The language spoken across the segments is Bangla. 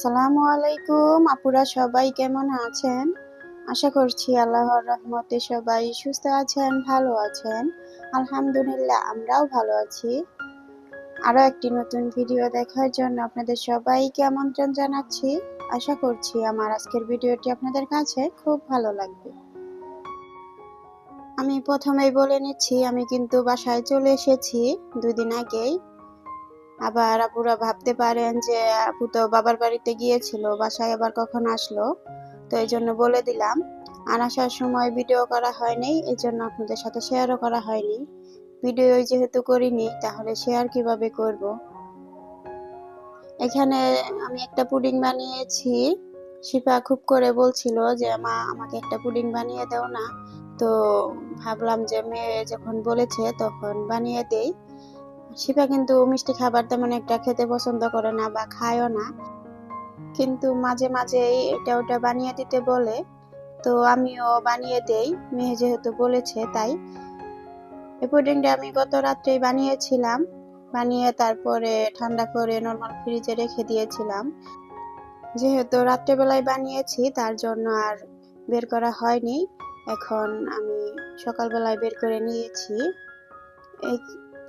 আসসালামু আলাইকুম। আপুরা সবাই কেমন আছেন? আশা করছি আল্লাহর রহমতে সবাই সুস্থ আছেন, ভালো আছেন। আলহামদুলিল্লাহ, আমরাও ভালো আছি। আরও একটি নতুন ভিডিও দেখার জন্য আপনাদের সবাইকে আমন্ত্রণ জানাচ্ছি। আশা করছি আমার আজকের ভিডিওটি আপনাদের কাছে খুব ভালো লাগবে। আমি প্রথমেই বলে নিচ্ছি, আমি কিন্তু বাসায় চলে এসেছি দুদিন আগেই। আবার আপুরা ভাবতে পারেন যে আপু তো বাবার বাড়িতে গিয়েছিল, বাসায় আবার কখন আসলো? তো এই জন্য বলে দিলাম আর আসার সময় ভিডিও করা হয়নি, এই জন্য আপনাদের সাথে শেয়ারও করা হয়নি। ভিডিও যেহেতু করিনি, তাহলে শেয়ার কীভাবে করব? এখানে আমি একটা পুডিং বানিয়েছি। শিপা খুব করে বলছিল যে, মা, আমাকে একটা পুডিং বানিয়ে দাও না। তো ভাবলাম যে, মেয়ে যখন বলেছে তখন বানিয়ে দেই। শিপা কিন্তু মিষ্টি খাবার তেমন একটা খেতে পছন্দ করে না বা খায়ও না। কিন্তু মাঝে মাঝে এটা ওটা বানিয়ে দিতে বলে। তো আমিও বানিয়ে দেই, মেয়ে যেহেতু বলেছে তাই। এই পুডিংটা আমি গত রাত্রেই বানিয়েছিলাম। বানিয়ে তারপরে ঠান্ডা করে নর্মাল ফ্রিজে রেখে দিয়েছিলাম। যেহেতু রাত্রেবেলায় বানিয়েছি, তার জন্য আর বের করা হয়নি। এখন আমি সকালবেলায় বের করে নিয়েছি। এই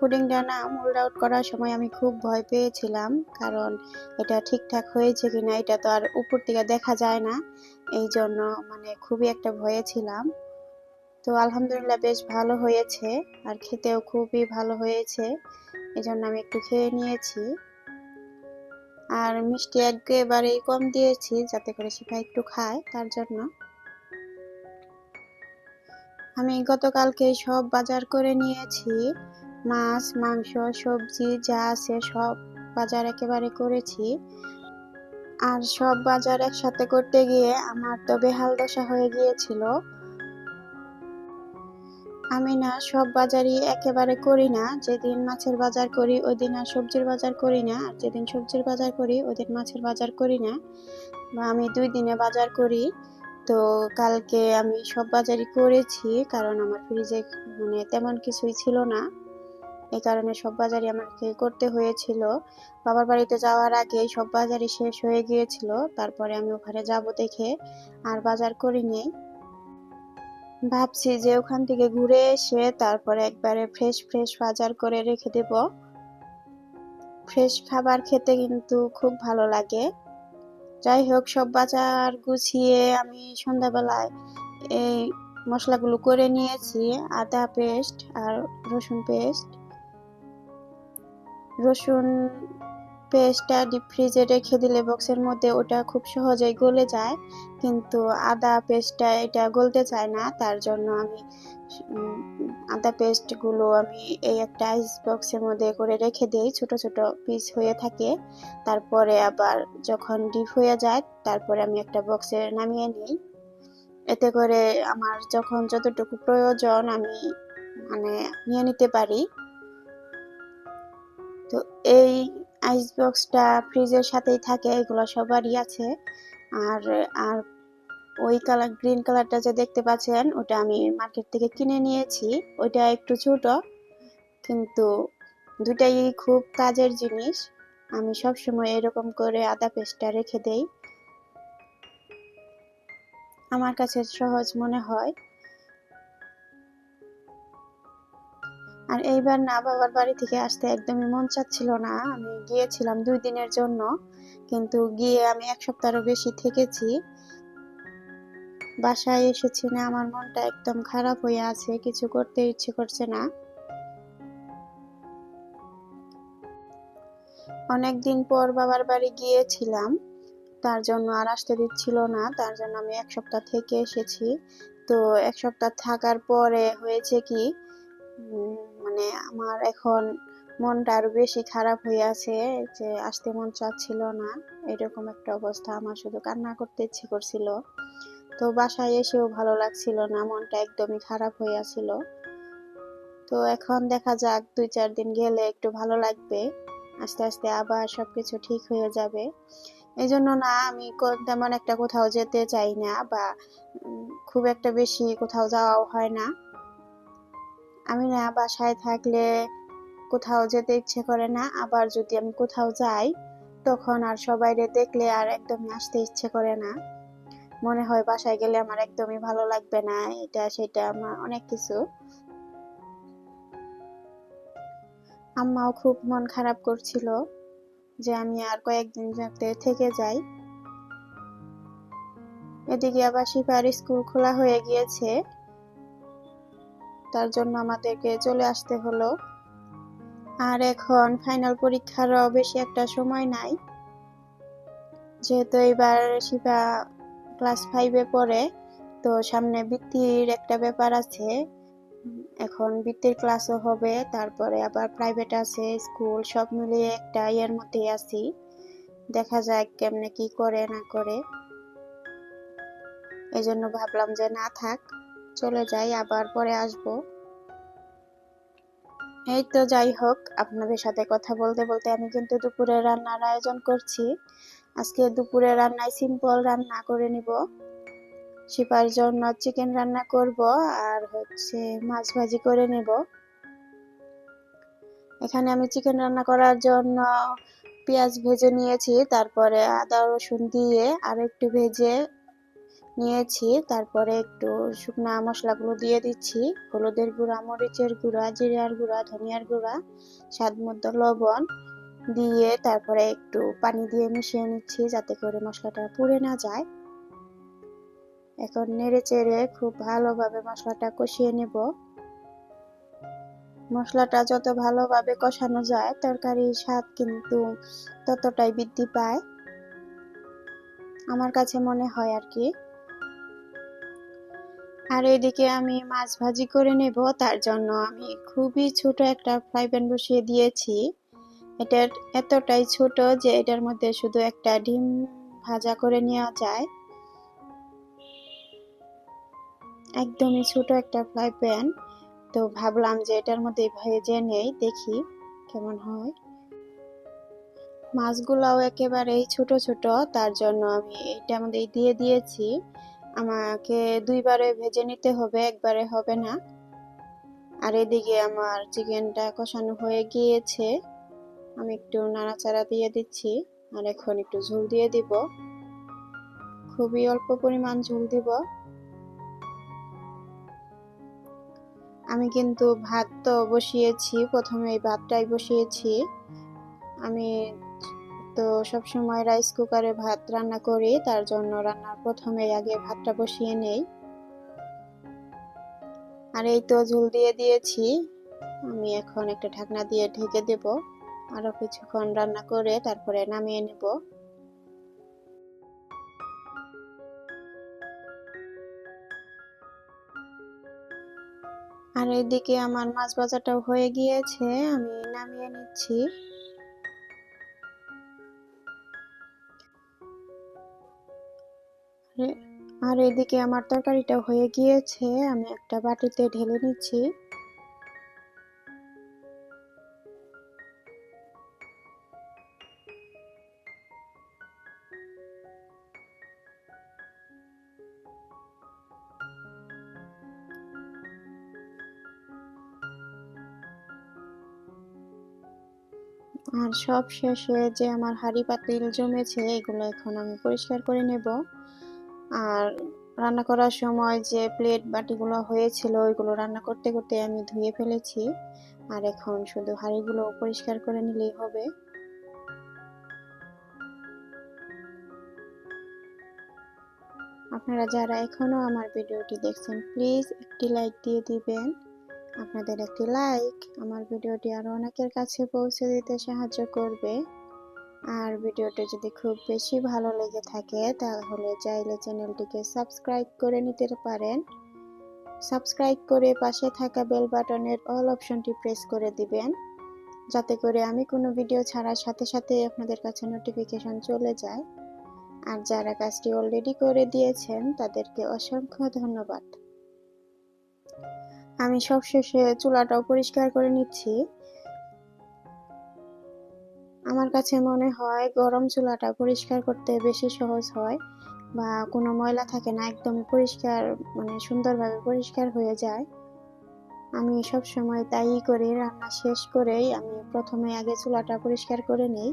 পুডিংটা না মোল্ড আউট করার সময় আমি খুব ভয় পেয়েছিলাম, কারণ এটা ঠিকঠাক হয়েছে কিনা এটা তো আর উপর থেকে দেখা যায় না। এই জন্য মানে খুবই একটা ভয়ে ছিলাম। তো আলহামদুলিল্লাহ বেশ ভালো হয়েছে আর খেতেও খুবই ভালো হয়েছে। এই জন্য আমি একটু খেয়ে নিয়েছি। আর মিষ্টি একেবারেই কম দিয়েছি যাতে করে শিফা একটু খায় তার জন্য। আমি গতকালকে সব বাজার করে নিয়েছি। মাছ, মাংস, সবজি যা আছে সব বাজার একেবারে করেছি। আর সব বাজার একসাথে করতে গিয়ে আমার তো বেহাল দশা হয়ে গিয়েছিল। আমি না সব বাজারই একেবারে করি না। যেদিন মাছের বাজার করি ওই দিন আর সবজির বাজার করি না। আর যেদিন সবজির বাজার করি ওই দিন মাছের বাজার করি না। বা আমি দুই দিনে বাজার করি। তো কালকে আমি সব বাজারই করেছি, কারণ আমার ফ্রিজে মানে তেমন কিছুই ছিল না। এই কারণে সব বাজারই আমাকে করতে হয়েছিল। বাবার বাড়িতে যাওয়ার আগে সব বাজারই শেষ হয়ে গিয়েছিল। তারপরে আমি ওখানে যাব দেখে আর বাজার করিনি। ভাবছি যে ওখান থেকে ঘুরে এসে তারপরে একবারে ফ্রেশ ফ্রেশ বাজার করে রেখে দেব। ফ্রেশ খাবার খেতে কিন্তু খুব ভালো লাগে। যাই হোক, সব বাজার গুছিয়ে আমি সন্ধ্যাবেলায় এই মশলাগুলো করে নিয়েছি, আদা পেস্ট আর রসুন পেস্ট। রসুন পেস্টটা ডিপ ফ্রিজে রেখে দিলে বক্সের মধ্যে ওটা খুব সহজেই গলে যায়। কিন্তু আদা পেস্টটা এটা গলতে চায় না, তার জন্য আমি আদা পেস্টগুলো আমি এই একটা আইস বক্সের মধ্যে করে রেখে দিই, ছোট ছোট পিস হয়ে থাকে। তারপরে আবার যখন ডিপ হয়ে যায়, তারপরে আমি একটা বক্সে নামিয়ে নিই। এতে করে আমার যখন যতটুকু প্রয়োজন আমি মানে নিয়ে নিতে পারি। তো এই আইস বক্সটা ফ্রিজের সাথেই থাকে, এগুলো সবারই আছে। আর আর ওই কালার গ্রিন কালারটা যে দেখতে পাচ্ছেন, ওটা আমি মার্কেট থেকে কিনে নিয়েছি। ওইটা একটু ছোট, কিন্তু দুটাই খুব কাজের জিনিস। আমি সব সময় এরকম করে আদা পেস্টটা রেখে দেই। আমার কাছে সহজ মনে হয়। আর এইবার না বাবার বাড়ি থেকে আসতে একদমই মন চাচ্ছিল না। আমি গিয়েছিলাম দুই দিনের জন্য, কিন্তু গিয়ে আমি এক সপ্তাহেরও বেশি থেকেছি। বাসায় এসেছি না, আমার মনটা একদম খারাপ হয়ে আছে, কিছু করতে ইচ্ছে করছে না। অনেক দিন পর বাবার বাড়ি গিয়েছিলাম, তার জন্য আর আসতে দিচ্ছিল না, তার জন্য আমি এক সপ্তাহ থেকে এসেছি। তো এক সপ্তাহ থাকার পরে হয়েছে কি মানে আমার এখন মনটা আরও বেশি খারাপ হয়ে আছে যে আসতে মন চাচ্ছিল না। এরকম একটা অবস্থা আমার শুধু কান্না করতে ইচ্ছে করছিল। তো বাসায় এসেও ভালো লাগছিল না, মনটা একদমই খারাপ হয়ে আছিল। তো এখন দেখা যাক দুই চার দিন গেলে একটু ভালো লাগবে। আস্তে আস্তে আবার সবকিছু ঠিক হয়ে যাবে। এই জন্য না, আমি তেমন একটা কোথাও যেতে চাই না বা খুব একটা বেশি কোথাও যাওয়াও হয় না। আমি না বাসায় থাকলে কোথাও যেতে ইচ্ছে করে না, আবার যদি আমি কোথাও যাই, তখন আর সবাইরে দেখলে আর একদমই আসতে ইচ্ছে করে না। মনে হয় বাসায় গেলে আমার একদমই ভালো লাগবে না, এটা সেটা আমার অনেক কিছু। আম্মাও খুব মন খারাপ করছিল যে আমি আর কয়েকদিন যাতে থেকে যাই। এদিকে আবার শিফার স্কুল খোলা হয়ে গিয়েছে। তার জন্য আমাদেরকে চলে আসতে হলো। আর এখন ফাইনাল পরীক্ষারও বেশি একটা সময় নাই। যেহেতু এবার শিফা ক্লাস ফাইভে পড়ে, তো সামনে বৃত্তির একটা ব্যাপার আছে। এখন বৃত্তির ক্লাসও হবে, তারপরে আবার প্রাইভেট আছে স্কুল সব মিলিয়ে একটা ইয়ের মধ্যেই আছি। দেখা যাক কেমনে কি করে না করে। এই জন্য ভাবলাম যে না থাক। চলে যাই, আবার পরে আসব। এই তো যাই হোক, আপনাদের সাথে কথা বলতে বলতে আমি কিন্তু দুপুরে রান্নার আয়োজন করছি। আজকে দুপুরে রান্নায় সিম্পল রান্না করে নিব। শিপার জন্য চিকেন রান্না করব আর হচ্ছে মাছ ভাজি করে নেব। এখানে আমি চিকেন রান্না করার জন্য পেঁয়াজ ভেজে নিয়েছি, তারপরে আদা রসুন দিয়ে আর একটু ভেজে নিয়েছি, তারপরে একটু শুকনা মশলাগুলো দিয়ে দিচ্ছি, হলুদের গুঁড়া, মরিচের গুঁড়া, জিরার গুঁড়া, ধনিয়ার গুঁড়া, স্বাদ মতো লবণ দিয়ে তারপরে একটু পানি দিয়ে মিশিয়ে নিচ্ছি যাতে করে মশলাটা পুড়ে না যায়। এখন নেড়ে চেড়ে খুব ভালোভাবে মশলাটা কষিয়ে নেব। মশলাটা যত ভালোভাবে কষানো যায়, তরকারির স্বাদ কিন্তু ততটাই বৃদ্ধি পায়। আমার কাছে মনে হয় আর কি। আর এদিকে আমি মাছ ভাজি করে নেব, তার জন্য আমি খুবই ছোট একটা ফ্রাই প্যান বসিয়ে দিয়েছি। এটা এতটাই ছোট যে এটার মধ্যে শুধু একটা ডিম ভাজা করে নেওয়া যায়। একদমই ছোট একটা ফ্রাই প্যান। তো ভাবলাম যে এটার মধ্যে ভেজে নেই, দেখি কেমন হয়। মাছগুলাও একেবারেই ছোট ছোট, তার জন্য আমি এটার মধ্যে দিয়ে দিয়েছি। আমাকে দুইবারে ভেজে নিতে হবে, একবারে হবে না। আর এদিকে আমার চিকেনটা কষানো হয়ে গিয়েছে। আমি একটু নাড়াচাড়া দিয়ে দিচ্ছি, আর এখন একটু ঝোল দিয়ে দিব। খুবই অল্প পরিমাণ ঝোল দিব। আমি কিন্তু ভাত তো বসিয়েছি, প্রথমে এই ভাতটাই বসিয়েছি। আমি তো সব সময় রাইস কুকারে ভাত রান্না করি, তার জন্য রান্নার প্রথমে আগে ভাতটা বসিয়ে নেই। আর এই তো ঝুল দিয়ে দিয়েছি, আমি এখন একটা ঢাকনা দিয়ে ঢেকে দেব, আরও কিছুক্ষণ রান্না করে তারপরে নামিয়ে নেব। আর এদিকে আমার মাছ ভাজাটাও হয়ে গিয়েছে, আমি নামিয়ে নিচ্ছি। আর এদিকে আমার তরকারিটা হয়ে গিয়েছে, আমি একটা বাটিতে ঢেলে নিচ্ছি। আর সব শেষে যে আমার হাঁড়ি পাতিল জমেছে, এগুলো এখন আমি পরিষ্কার করে নেব। আর রান্না করার সময় যে প্লেট বাটিগুলো হয়েছিল, ওইগুলো রান্না করতে করতে আমি ধুয়ে ফেলেছি। আর এখন শুধু হাঁড়িগুলো পরিষ্কার করে নিলেই হবে। আপনারা যারা এখনও আমার ভিডিওটি দেখছেন প্লিজ একটি লাইক দিয়ে দিবেন। আপনাদের একটি লাইক আমার ভিডিওটি আরও অনেকের কাছে পৌঁছে দিতে সাহায্য করবে। আর ভিডিওটি যদি খুব বেশি ভালো লেগে থাকে, তাহলে চাইলে চ্যানেলটিকে সাবস্ক্রাইব করে নিতে পারেন। সাবস্ক্রাইব করে পাশে থাকা বেল বাটনের অল অপশনটি প্রেস করে দিবেন, যাতে করে আমি কোনো ভিডিও ছাড়ার সাথে সাথে আপনাদের কাছে নোটিফিকেশন চলে যায়। আর যারা কাজটি অলরেডি করে দিয়েছেন, তাদেরকে অসংখ্য ধন্যবাদ। আমি সবশেষে চুলাটাও পরিষ্কার করে নিচ্ছি। আমার কাছে মনে হয় গরম চুলাটা পরিষ্কার করতে বেশি সহজ হয় বা কোনো ময়লা থাকে না একদম পরিষ্কার মানে সুন্দরভাবে পরিষ্কার হয়ে যায়। আমি সব সময় তাই করি রান্না শেষ করেই আমি প্রথমে আগে চুলাটা পরিষ্কার করে নিই।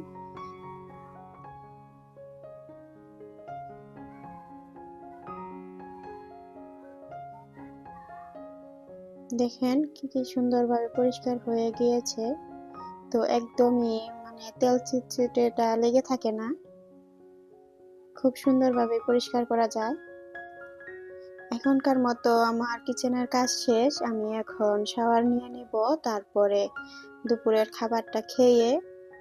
দেখেন কি কি সুন্দরভাবে পরিষ্কার হয়ে গিয়েছে। তো একদমই মানে তেল চিটচিটেটা লেগে থাকে না। খুব সুন্দরভাবে পরিষ্কার করা যায়। এখনকার মতো আমার কিচেনের কাজ শেষ। আমি এখন শাওয়ার নিয়ে নিব, তারপরে দুপুরের খাবারটা খেয়ে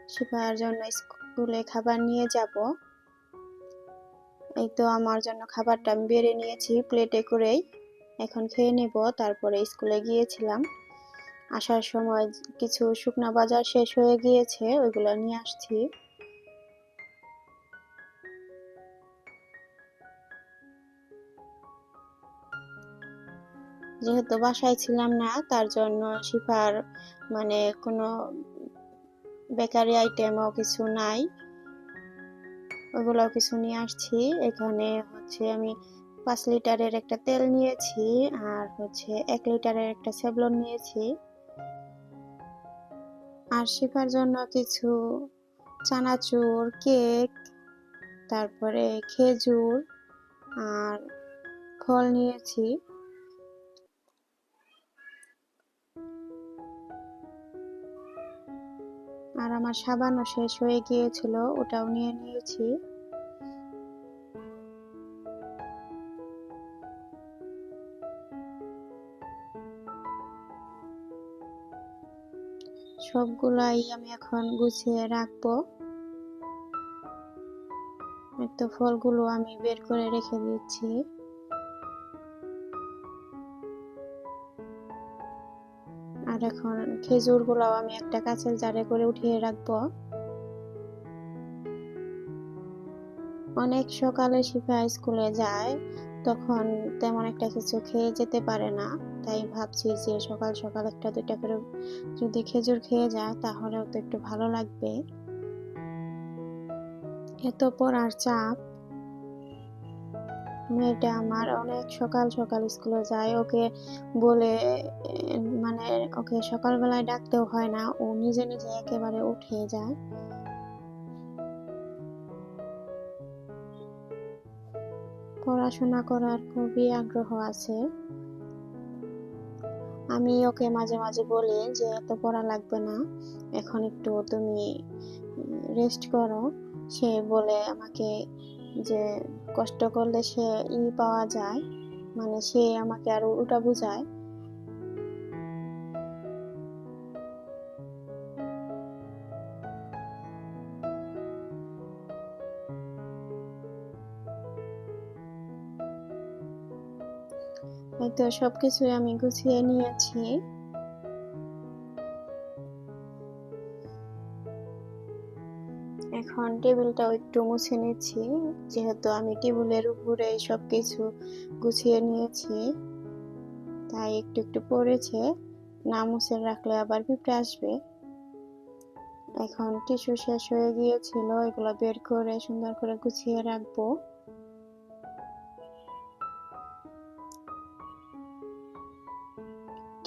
শিপার জন্য স্কুলে খাবার নিয়ে যাব। এই তো আমার জন্য খাবারটা আমি বেড়ে নিয়েছি, প্লেটে করেই। এখন খেয়ে নেব, তারপরে স্কুলে গিয়েছিলাম। আসার সময় কিছু শুকনা বাজার শেষ হয়ে গিয়েছে, ওইগুলো নিয়ে আসছি। যেহেতু বাসায় ছিলাম না, তার জন্য শিফার মানে কোনো বেকারি আইটেমও কিছু নাই। ওগুলো কিছু নিয়ে আসছি। এখানে হচ্ছে আমি পাঁচ লিটারের একটা তেল নিয়েছি, আর হচ্ছে এক লিটারের একটা সেবলন নিয়েছি। আর শেখার জন্য কিছু চানাচুর, কেক, তারপরে খেজুর আর ফল নিয়েছি। আর আমার সাবানও শেষ হয়ে গিয়েছিল, ওটাও নিয়ে নিয়েছি। সবগুলাই আমি এখন গুছিয়ে রাখব। তো ফলগুলো আমি বের করে রেখে দিচ্ছি। আর এখন খেজুর গুলাও আমি একটা কাছের জারে করে উঠিয়ে রাখব। অনেক সকালে শিফা স্কুলে যায় তখন তেমন একটা কিছু খেয়ে যেতে পারে না। তাই ভাবছি যে সকাল সকাল একটা দুইটা করে যদি খেজুর খেয়ে যায় তাহলেও তো একটু ভালো লাগবে। এত পড়ার চাপ। মেয়েটা আমার অনেক সকাল সকাল স্কুলে যায়। ওকে বলে মানে ওকে সকালবেলায় ডাকতেও হয় না। ও নিজে নিজে একেবারে উঠে যায়। পড়াশোনা করার খুবই আগ্রহ আছে। আমি ওকে মাঝে মাঝে বলি যে, এত পড়া লাগবে না, এখন একটু তুমি রেস্ট করো। সে বলে আমাকে যে, কষ্ট করলে সে ই পাওয়া যায়। মানে সে আমাকে আরও উল্টা বুঝায়। এই তো সবকিছুই আমি গুছিয়ে নিয়েছি। এখন টেবিলটাও একটু মুছে নিচ্ছি, যেহেতু আমি টেবিলের উপরে সব কিছু গুছিয়ে নিয়েছি। তাই একটু একটু পড়েছে, না মুছে রাখলে আবার পিঁপড়ে আসবে। এখন টিস্যু শেষ হয়ে গিয়েছিল, এগুলো বের করে সুন্দর করে গুছিয়ে রাখব।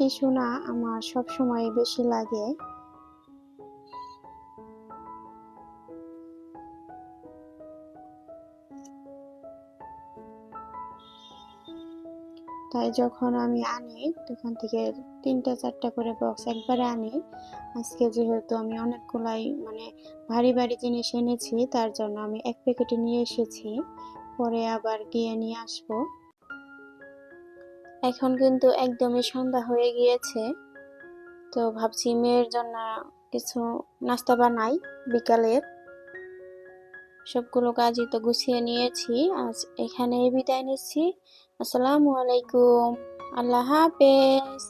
টিস্যু না আমার সব সময় বেশি লাগে। তাই যখন আমি আনি, তখন থেকে তিনটা, চারটা করে বক্স একবারে আনি। আজকে যেহেতু আমি অনেকগুলাই মানে ভারী ভারী জিনিস এনেছি, তার জন্য আমি এক প্যাকেটে নিয়ে এসেছি। পরে আবার গিয়ে নিয়ে আসব। এখন কিন্তু একদমই সন্ধ্যা হয়ে গিয়েছে। তো ভাবছি মেয়ের জন্য কিছু নাস্তা বানাই বিকালের সবগুলো কাজই তো গুছিয়ে নিয়েছি। আজ এখানেই বিদায় নিচ্ছি। আসসালামু আলাইকুম। আল্লাহ হাফেজ।